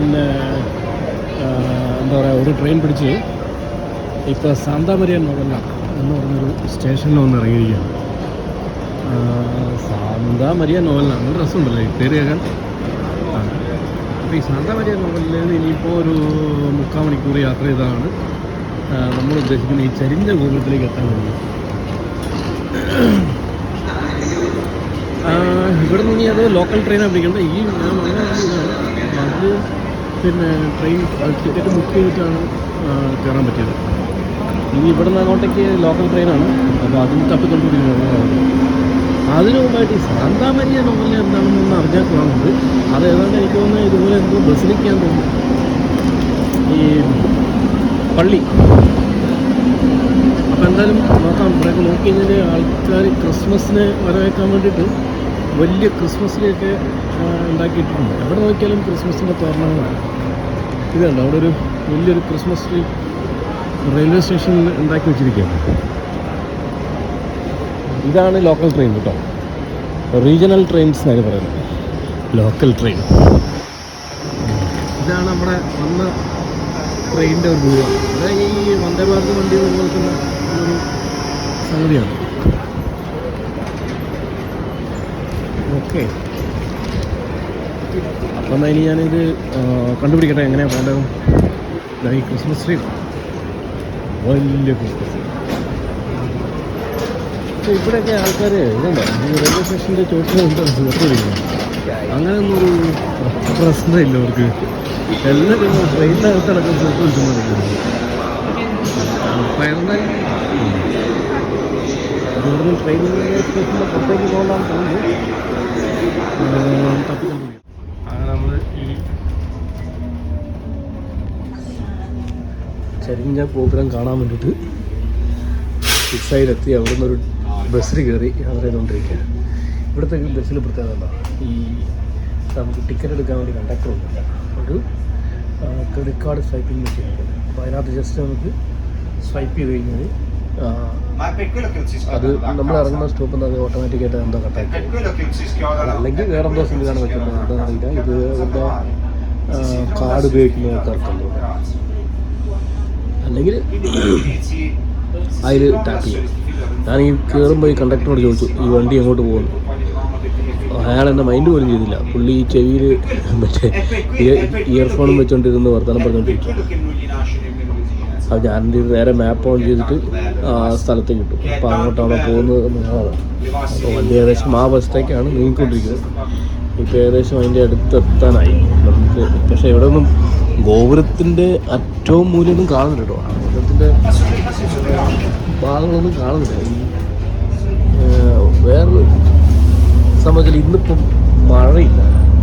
പിന്നെ എന്താ പറയുക ഒരു ട്രെയിൻ പിടിച്ച് ഇപ്പോൾ സാന്താമരിയൻ നോവല്ല എന്ന് പറഞ്ഞൊരു സ്റ്റേഷനിൽ വന്ന് ഇറങ്ങിയിരിക്കുകയാണ്. സാന്താമരിയ നോവലിന് നല്ല രസമുണ്ടല്ലോ ഈ പേര് കേൾക്കാൻ. അപ്പോൾ ഈ സാന്താമരിയ നോവലിൽ ഇനിയിപ്പോൾ ഒരു മുക്കാൽ മണിക്കൂർ യാത്ര ചെയ്താണ് നമ്മൾ ഉദ്ദേശിക്കുന്ന ഈ ചരിഞ്ഞ ഗോപുരത്തിലേക്ക് എത്താൻ വേണ്ടി. ഇവിടെ നിന്ന് ഇനി അത് ലോക്കൽ ട്രെയിനാണ് പിടിക്കേണ്ടത്. ഈ ഞാൻ അത് പിന്നെ ട്രെയിൻ ടിക്കറ്റ് ബുക്ക് ചെയ്തിട്ടാണ് കയറാൻ പറ്റിയത്. ഇനി ഇവിടെ നിന്ന് അങ്ങോട്ടേക്ക് ലോക്കൽ ട്രെയിനാണ് അപ്പോൾ അതിന് തപ്പിക്കൊണ്ടിരിക്കുന്നത് അതിനു മുമ്പായിട്ട് ഈ സാന്താമരിയ നോവൽ എന്താണെന്നൊന്ന് അറിഞ്ഞാൽ കാണുന്നത് അത് ഏതാണ്ട് എനിക്ക് തോന്നുന്നത് ഇതുപോലെ എന്തോ ബസിലിക്കാൻ തോന്നുന്നു. ഈ പള്ളി. അപ്പോൾ എന്തായാലും നോക്കാം. ഇവിടെയൊക്കെ നോക്കി കഴിഞ്ഞാൽ ആൾക്കാർ ക്രിസ്മസിന് വരവേക്കാൻ വേണ്ടിയിട്ട് വലിയ ക്രിസ്മസിനെയൊക്കെ ഉണ്ടാക്കിയിട്ടുണ്ട്. എവിടെ നോക്കിയാലും ക്രിസ്മസിന്റെ തോരണങ്ങളാണ്. ഇതുണ്ട് അവിടെ ഒരു വലിയൊരു ക്രിസ്മസ് ട്രീ റെയിൽവേ സ്റ്റേഷനിൽ ഉണ്ടാക്കി വെച്ചിരിക്കുകയാണ്. ഇതാണ് ലോക്കൽ ട്രെയിൻ കേട്ടോ. റീജിയണൽ ട്രെയിൻസ് എന്നാണ് പറയുന്നത്. Local train. ഇതാണ് നമ്മുടെ വന്ന ട്രെയിനിന്റെ ഒരു ദൂരം. അത് ഈ വന്ദേ ഭാരത് വണ്ടി പോലെ തന്നെ ഒരു സംഗതിയാണ്. ഓക്കെ. അപ്പം എന്നാൽ ഇനി ഞാനിത് കണ്ടുപിടിക്കട്ടെ എങ്ങനെയാണ് പോകേണ്ടത്? ദാ ഈ ക്രിസ്മസ് ട്രീ വലിയ ക്രിസ്മസ് ട്രീ ഇവിടെയൊക്കെ ആൾക്കാർ ഇതുണ്ടോ? ഈ റെയിൽവേ സ്റ്റേഷന്റെ നിർത്തിയിരിക്കുന്നു. അങ്ങനെയൊന്നും ഒരു പ്രശ്നമില്ല അവർക്ക്. എല്ലാവരും ട്രെയിനിനകത്ത് നടക്കുന്ന സുഖത്ത് വിളിച്ചുകൊണ്ടിരിക്കുന്നത് ഇവിടുന്ന് ട്രെയിനിൽ പുറത്തേക്ക് പോകാൻ തോന്നുന്നു. ചരിഞ്ഞ പ്രോഗ്രാം കാണാൻ വേണ്ടിയിട്ട് സിക്സൈലെത്തി അവിടെ നിന്നൊരു ബസ്സിൽ കയറി യാത്ര ചെയ്തുകൊണ്ടിരിക്കുകയാണ്. ഇവിടുത്തെ ബസ്സിൽ പ്രത്യേകത എന്താ? ഈ നമുക്ക് ടിക്കറ്റ് എടുക്കാൻ വേണ്ടി കണ്ടക്ടർ ഒന്നുമില്ല. ഒരു ക്രെഡിറ്റ് കാർഡ് സ്വൈപ്പിംഗ് മെഷീൻ അപ്പോൾ അതിനകത്ത് ജസ്റ്റ് നമുക്ക് സ്വൈപ്പ് ചെയ്ത് കഴിഞ്ഞാൽ അത് നമ്മൾ ഇറങ്ങുന്ന സ്റ്റോപ്പിൽ നിന്ന് അത് ഓട്ടോമാറ്റിക്കായിട്ട് എന്തോ കട്ടാക്കി അല്ലെങ്കിൽ വേറെ എന്തോ സംവിധാനം വെക്കുന്നത് എന്താണെന്ന് അറിയില്ല ഇത് എന്താ കാർഡ് ഉപയോഗിക്കുന്ന ആൾക്കാർക്കുണ്ടോ അല്ലെങ്കിൽ അതിൽ ടാപ്പ് ചെയ്യും. ഞാൻ ഈ കയറുമ്പോൾ ഈ കണ്ടക്ടറോട് ചോദിച്ചു ഈ വണ്ടി എങ്ങോട്ട് പോകുന്നു? അയാൾ എന്റെ മൈൻഡ് പോലും ചെയ്തില്ല. പുള്ളി ഈ ചെവിയിൽ മറ്റേ ഇയർഫോണും വെച്ചുകൊണ്ടിരുന്ന് വർത്തമാനം പറഞ്ഞുകൊണ്ടിരിക്കും. അപ്പോൾ ഞാൻ നേരെ മാപ്പ് ഓൺ ചെയ്തിട്ട് ആ സ്ഥലത്തേക്ക് കിട്ടും അപ്പോൾ അങ്ങോട്ടാണോ പോകുന്നത് എന്നുള്ളതാണ്. അപ്പോൾ വണ്ടി ഏകദേശം ആ ബസ്സിലേക്കാണ് നീങ്ങിക്കൊണ്ടിരിക്കുന്നത്. ഇപ്പോൾ ഏകദേശം അതിന്റെ അടുത്തെത്താനായി. നമുക്ക് പക്ഷേ ഇവിടെ ഒന്നും ഗോപുരത്തിന്റെ അറ്റവും മൂല്യമൊന്നും കാണുന്നില്ല കേട്ടോ. ഗോപുരത്തിന്റെ ഭാഗങ്ങളൊന്നും കാണുന്നില്ല. ഈ വേറൊരു സംബന്ധിച്ചാൽ ഇന്നിപ്പം മഴയില്ല.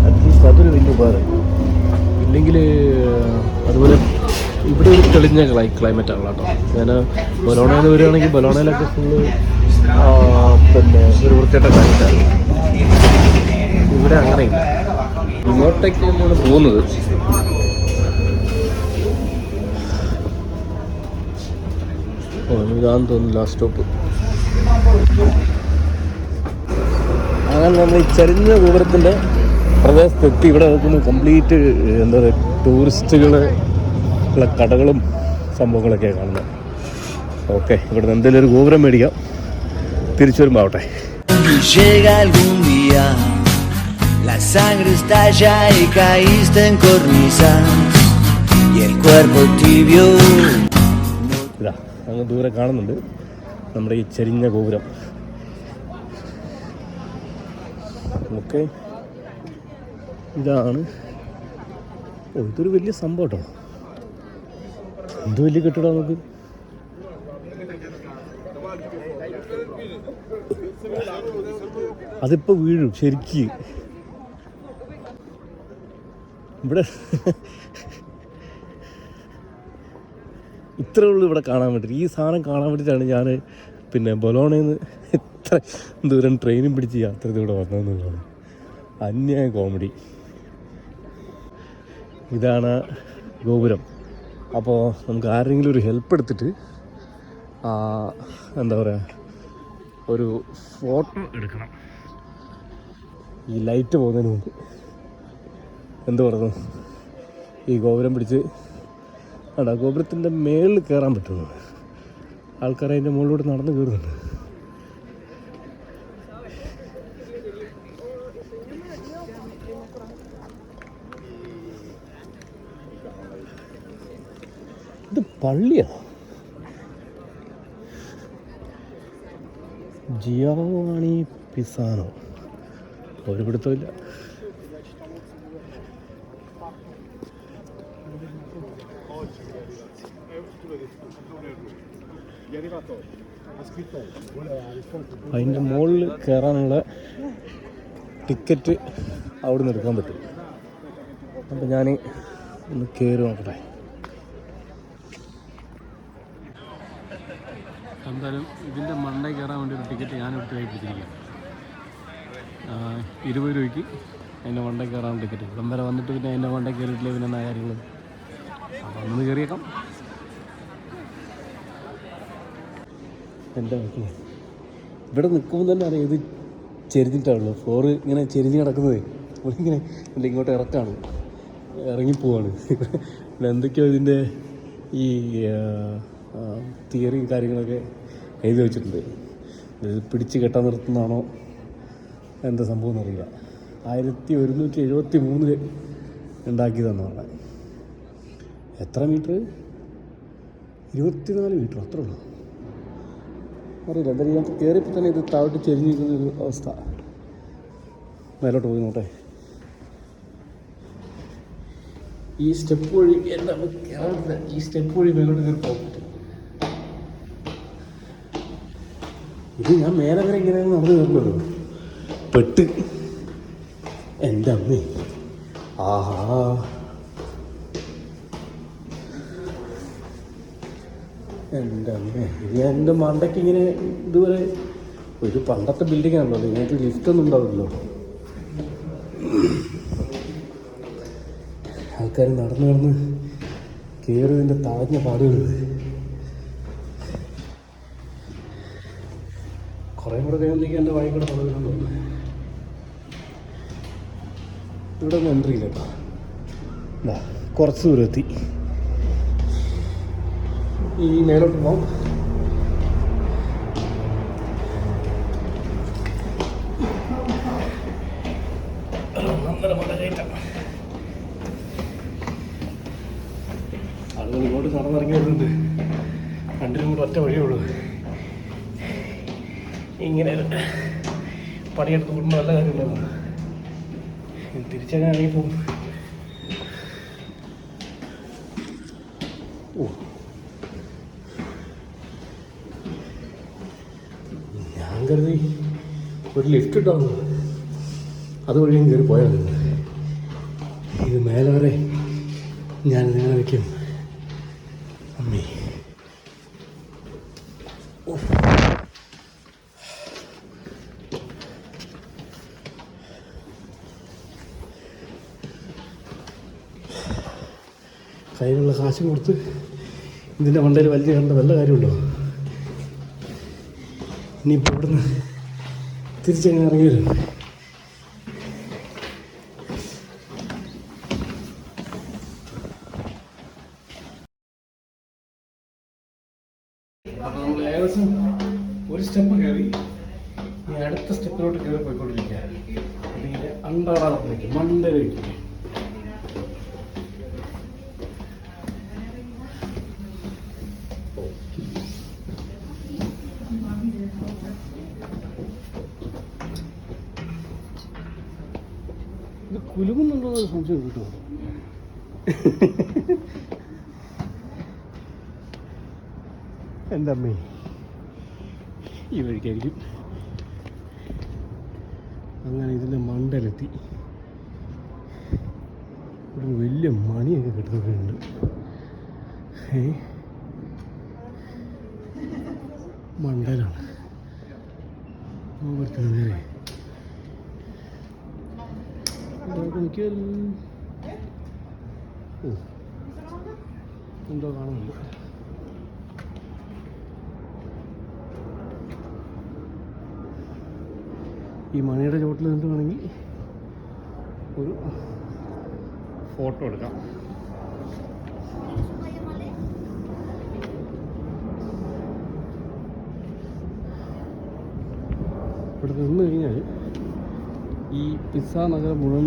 അറ്റ്ലീസ്റ്റ് അതൊരു വലിയ ഉപകാരം ഇല്ലെങ്കിൽ അതുപോലെ ഇവിടെ ഒരു തെളിഞ്ഞ ക്ലൈ ക്ലൈമറ്റ് ആണ് കേട്ടോ. ഞാൻ ബൊലോണയിൽ വരികയാണെങ്കിൽ ബൊലോണയിലൊക്കെ ഫുള്ള് പിന്നെ ഒരു വൃത്തിയായിട്ട ക്ലൈമറ്റാണ് ഇവിടെ അങ്ങനെയില്ല. ഇങ്ങോട്ടേക്ക് നമ്മൾ പോകുന്നത് ഓ ഇതാന്ന് തോന്നുന്നു ലാസ്റ്റ് സ്റ്റോപ്പ് അങ്ങനെ നമ്മൾ ഈ ചരിഞ്ഞ ഗോപുരത്തിന്റെ പ്രദേശത്തെത്തി ഇവിടെ നോക്കുമ്പോൾ കംപ്ലീറ്റ് എന്താ പറയുക ടൂറിസ്റ്റുകൾ ഉള്ള കടകളും സംഭവങ്ങളൊക്കെ കാണുന്നത്. ഓക്കെ ഇവിടെ നിന്ന് എന്തെങ്കിലും ഒരു ഗോപുരം മേടിക്കാം. തിരിച്ചു വരുമ്പോൾ ആവട്ടെ la sangre estalla y caíste en y el cuerpo tibio. ഇതാ അങ്ങ് ദൂരെ കാണുന്നുണ്ട്. നമ്മുടെ ഈ ചെരിഞ്ഞ ഗോപുരം. ഓക്കെ ഇതാണ്. ഓ ഇതൊരു വലിയ സംഭവം കേട്ടോ. എന്ത് വലിയ കെട്ടിടം നമുക്ക്? അതിപ്പോൾ വീഴും ശരിക്ക്. ഇവിടെ ഇത്രേ ഉള്ളൂ ഇവിടെ കാണാൻ വേണ്ടിയിട്ട്. ഈ സാധനം കാണാൻ വേണ്ടിയിട്ടാണ് ഞാൻ പിന്നെ ബൊലോണയിൽ നിന്ന് ഇത്ര ദൂരം ട്രെയിനും പിടിച്ച് യാത്ര ഇവിടെ വന്നതെന്നുള്ളതാണ്. അന്യായ കോമഡി ഇതാണ് ഗോപുരം. അപ്പോൾ നമുക്ക് ആരെങ്കിലും ഒരു ഹെൽപ്പ് എടുത്തിട്ട് എന്താ പറയുക ഒരു ഫോട്ടോ എടുക്കണം. ഈ ലൈറ്റ് പോകുന്നതിന് മുമ്പ്. എന്ത് പറഞ്ഞു ഈ ഗോപുരം പിടിച്ച് അടാ ഗോപുരത്തിന്റെ മേളിൽ കയറാൻ പറ്റുന്നു ആൾക്കാർ അതിന്റെ മുകളിലൂടെ നടന്ന് കയറുന്നുണ്ട്. പള്ളിയാണോ ജിയോവാണി പിസാനോ? ഒരു പിടുത്തമില്ല അതിന്റെ മുകളിൽ കയറാനുള്ള ടിക്കറ്റ് അവിടെ നിന്ന് എടുക്കാൻ പറ്റും. അപ്പം ഞാൻ ഒന്ന് കയറി നോക്കട്ടെ. എന്തായാലും ഇതിന്റെ മണ്ടേ കയറാൻ വേണ്ടി ഒരു ടിക്കറ്റ് ഞാൻ എടുത്ത് കൈ പിടിച്ചിരിക്കുക ഇരുപത് രൂപയ്ക്ക് അതിന്റെ മണ്ടേ കയറാൻ ടിക്കറ്റ് ഇവിടം വരെ വന്നിട്ട് പിന്നെ അതിന്റെ മണ്ടേ കയറിയിട്ടില്ല പിന്നെ എന്നാ കാര്യങ്ങൾ? അപ്പം ഒന്ന് കയറിയേക്കാം. എന്റെ ഇവിടെ നിൽക്കുമ്പോൾ തന്നെ അറിയാം ഇത് ചെരിഞ്ഞിട്ടാണല്ലോ ഫ്ലോർ ഇങ്ങനെ ചെരിഞ്ഞ് കിടക്കുന്നത്. ഇങ്ങനെ എന്റെ ഇങ്ങോട്ട് ഇറക്കാണ്. ഇറങ്ങിപ്പോവാണ് എന്തൊക്കെയോ ഇതിന്റെ ഈ തിയറി കാര്യങ്ങളൊക്കെ എഴുതി വെച്ചിട്ടുണ്ട്. ഇത് പിടിച്ച് കെട്ടാൻ നിർത്തുന്നതാണോ? എന്താ സംഭവം എന്നറിയില്ല. ആയിരത്തി ഒരുന്നൂറ്റി എഴുപത്തി മൂന്നിൽ ഉണ്ടാക്കിയതെന്ന് പറഞ്ഞാൽ എത്ര മീറ്റർ ഇരുപത്തിനാല് മീറ്റർ അത്ര ഉള്ളൂ. അറിയില്ല. എന്തായാലും ഞങ്ങൾക്ക് കയറിയപ്പോൾ തന്നെ ഇത് താഴോട്ട് ചെരിഞ്ഞിരിക്കുന്ന ഒരു അവസ്ഥ. മേലോട്ട് പോയി നോട്ടെ ഈ സ്റ്റെപ്പ് വഴി എല്ലാം കയറില്ല ഈ സ്റ്റെപ്പ് വഴി മേലോട്ട് കയറി പോകാൻ ഇത് ഞാൻ മേലെ വരെ ഇങ്ങനെ നടന്നു കയറുന്നല്ലോ പെട്ട്. എന്റെ അമ്മേ. ആഹാ. എന്റെ അമ്മേ. ഇത് എന്റെ മണ്ടയ്ക്ക് ഇങ്ങനെ ഇതുവരെ ഒരു പണ്ടത്തെ ബിൽഡിംഗ് ആണല്ലോ ഇതിനകത്ത് ലിഫ്റ്റ് ഒന്നും ഉണ്ടാവില്ലല്ലോ. ആൾക്കാർ നടന്നു നടന്ന് കയറിയതിന്റെ താഴ്ന്ന പാടുകൾ. കഴിയുമ്പോഴേക്കും എന്റെ വായിക്കൂടെ പറഞ്ഞു ഇവിടെ ഒന്നും എൻട്രി ഇല്ല കേട്ടോ കുറച്ച് ദൂരം എത്തി ഈ മേലോട്ട് പോകാം പണിയെടുത്ത് കൂടുമ്പോൾ നല്ല കാര്യമില്ല? തിരിച്ചങ്ങനെ പോകും. ഞാൻ കരുതി ഒരു ലിഫ്റ്റ് ഇട്ടാണ് അതുവഴി ഞാൻ കയറി പോയാൽ ഇത് മേലെ വരെ ഞാൻ നിങ്ങളെ വയ്ക്കും അമ്മേ ഓ. കയ്യിലുള്ള കാശും കൊടുത്ത് ഇതിന്റെ മണ്ടയിൽ വലിയ കണ്ട വല്ല കാര്യമുണ്ടോ? ഇനിയിപ്പോൾ ഇവിടുന്ന് തിരിച്ചങ്ങനെ ഇറങ്ങി വരും. ഏകദേശം ഒരു സ്റ്റെപ്പ് കയറി. ഇനി അടുത്ത സ്റ്റെപ്പിലോട്ട് കയറി പോയിക്കൊണ്ടിരിക്കുക അതിങ്ങനെ മണ്ടേ മണ്ടയിലേക്ക്. ഇത് കുലുങ്ങുന്നുണ്ടോ എന്നൊരു സംശയം കിട്ടും. എന്റെ അമ്മേ ഈ വഴിക്കായിരിക്കും. അങ്ങനെ ഇതിന്റെ മണ്ടലെത്തി. ഒരു വലിയ മണിയൊക്കെ കിട്ടുന്നുണ്ട് ഏ മണ്ടലാണ്. നേരെ കാണിക്കും എന്തോ കാണുന്നുണ്ട്. ഈ മണിയുടെ ചോട്ടിൽ നിന്ന് വേണമെങ്കിൽ ഒരു ഫോട്ടോ എടുക്കാം. ഇവിടെ നിന്ന് കഴിഞ്ഞാൽ ഈ പിസ്സ നഗരം മുഴുവൻ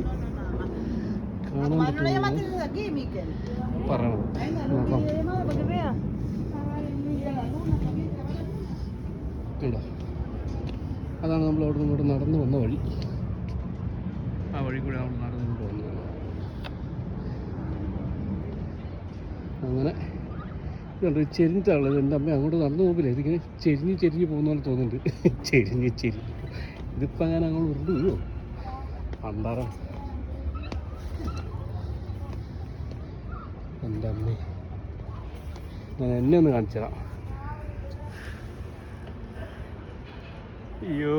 പറയണം നോക്കാം. കണ്ടോ? അതാണ് നമ്മൾ അവിടെ നിന്ന് ഇവിടെ നടന്നു വന്ന വഴി. ആ വഴി കൂടെ നമ്മൾ നടന്നുകൊണ്ട് വന്നത്. അങ്ങനെ കണ്ടു ചെരിഞ്ഞിട്ടാണുള്ളത് എന്റെ അമ്മ അങ്ങോട്ട് നടന്നു പോകില്ല ഇതിങ്ങനെ ചെരിഞ്ഞ് ചെരിഞ്ഞ് പോകുന്ന പോലെ തോന്നുന്നുണ്ട്. ചെരിഞ്ഞ് ചെരിഞ്ഞ്. ഇതിപ്പോൾ അങ്ങനെ അങ്ങോട്ട് ഉരുണ്ട് വീഴുമോ എന്റെ അമ്മ ഞാൻ എന്നെ ഒന്ന് കാണിച്ചു തരാം. അയ്യോ.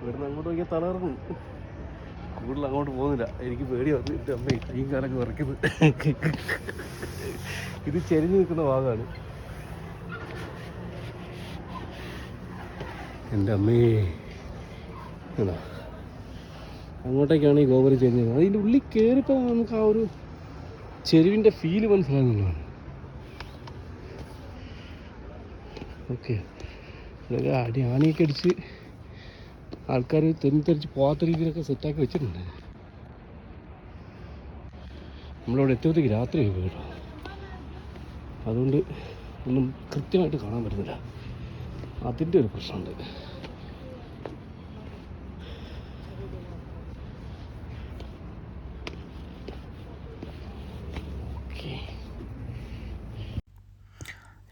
ഇവിടുന്ന് അങ്ങോട്ട് നോക്കിയാൽ തളർന്നു കൂടുതൽ അങ്ങോട്ട് പോകുന്നില്ല. എനിക്ക് പേടി വന്നിട്ട് അമ്മ കൈയും കാലൊക്കെ വിറയ്ക്കുന്നത്. ഇത് ചെരിഞ്ഞു നിൽക്കുന്ന ഭാഗമാണ്. എന്റെ അമ്മേ. ആണോ അങ്ങോട്ടേക്കാണ് ഈ ഗോപുരം ചെരിഞ്ഞത് അതിന്റെ ഉള്ളിൽ കയറിപ്പോൾ നമുക്ക് ആ ഒരു ചെരുവിന്റെ ഫീൽ മനസ്സിലാകുന്നതാണ് ഓക്കെ ഇതൊക്കെ അടി ആണിയൊക്കെ അടിച്ച് ആൾക്കാർ തെന്നിത്തെറിച്ച് പോകാത്ത രീതിയിലൊക്കെ സെറ്റാക്കി വെച്ചിട്ടുണ്ട്. നമ്മളിവിടെ എത്തിയത്തേക്ക് രാത്രി കേട്ടോ. അതുകൊണ്ട് ഒന്നും കൃത്യമായിട്ട് കാണാൻ പറ്റുന്നില്ല. അതിന്റെ ഒരു പ്രശ്നമുണ്ട്.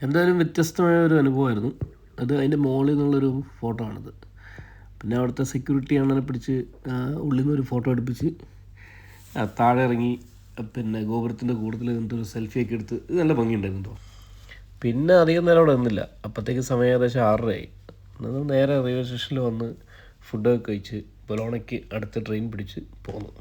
എന്തായാലും വ്യത്യസ്തമായ ഒരു അനുഭവമായിരുന്നു. അത് അതിന്റെ മുകളിൽ നിന്നുള്ളൊരു ഫോട്ടോ ആണത്. പിന്നെ അവിടുത്തെ സെക്യൂരിറ്റി അണ്ണനെ പിടിച്ച് ഉള്ളിൽ നിന്ന് ഒരു ഫോട്ടോ എടുപ്പിച്ച് താഴെ ഇറങ്ങി പിന്നെ ഗോപുരത്തിന്റെ കൂടുതൽ നിന്നിട്ട് ഒരു സെൽഫിയൊക്കെ എടുത്ത് ഇത് നല്ല ഭംഗിയുണ്ടായിരുന്നു പിന്നെ അധികം നേരം അവിടെ നിന്നില്ല. അപ്പോഴത്തേക്ക് സമയം ഏകദേശം ആറരയായി. എന്നാലും നേരെ റെയിൽവേ സ്റ്റേഷനിൽ വന്ന് ഫുഡൊക്കെ കഴിച്ച് ബൊലോണയ്ക്ക് അടുത്ത ട്രെയിൻ പിടിച്ച് പോന്നു.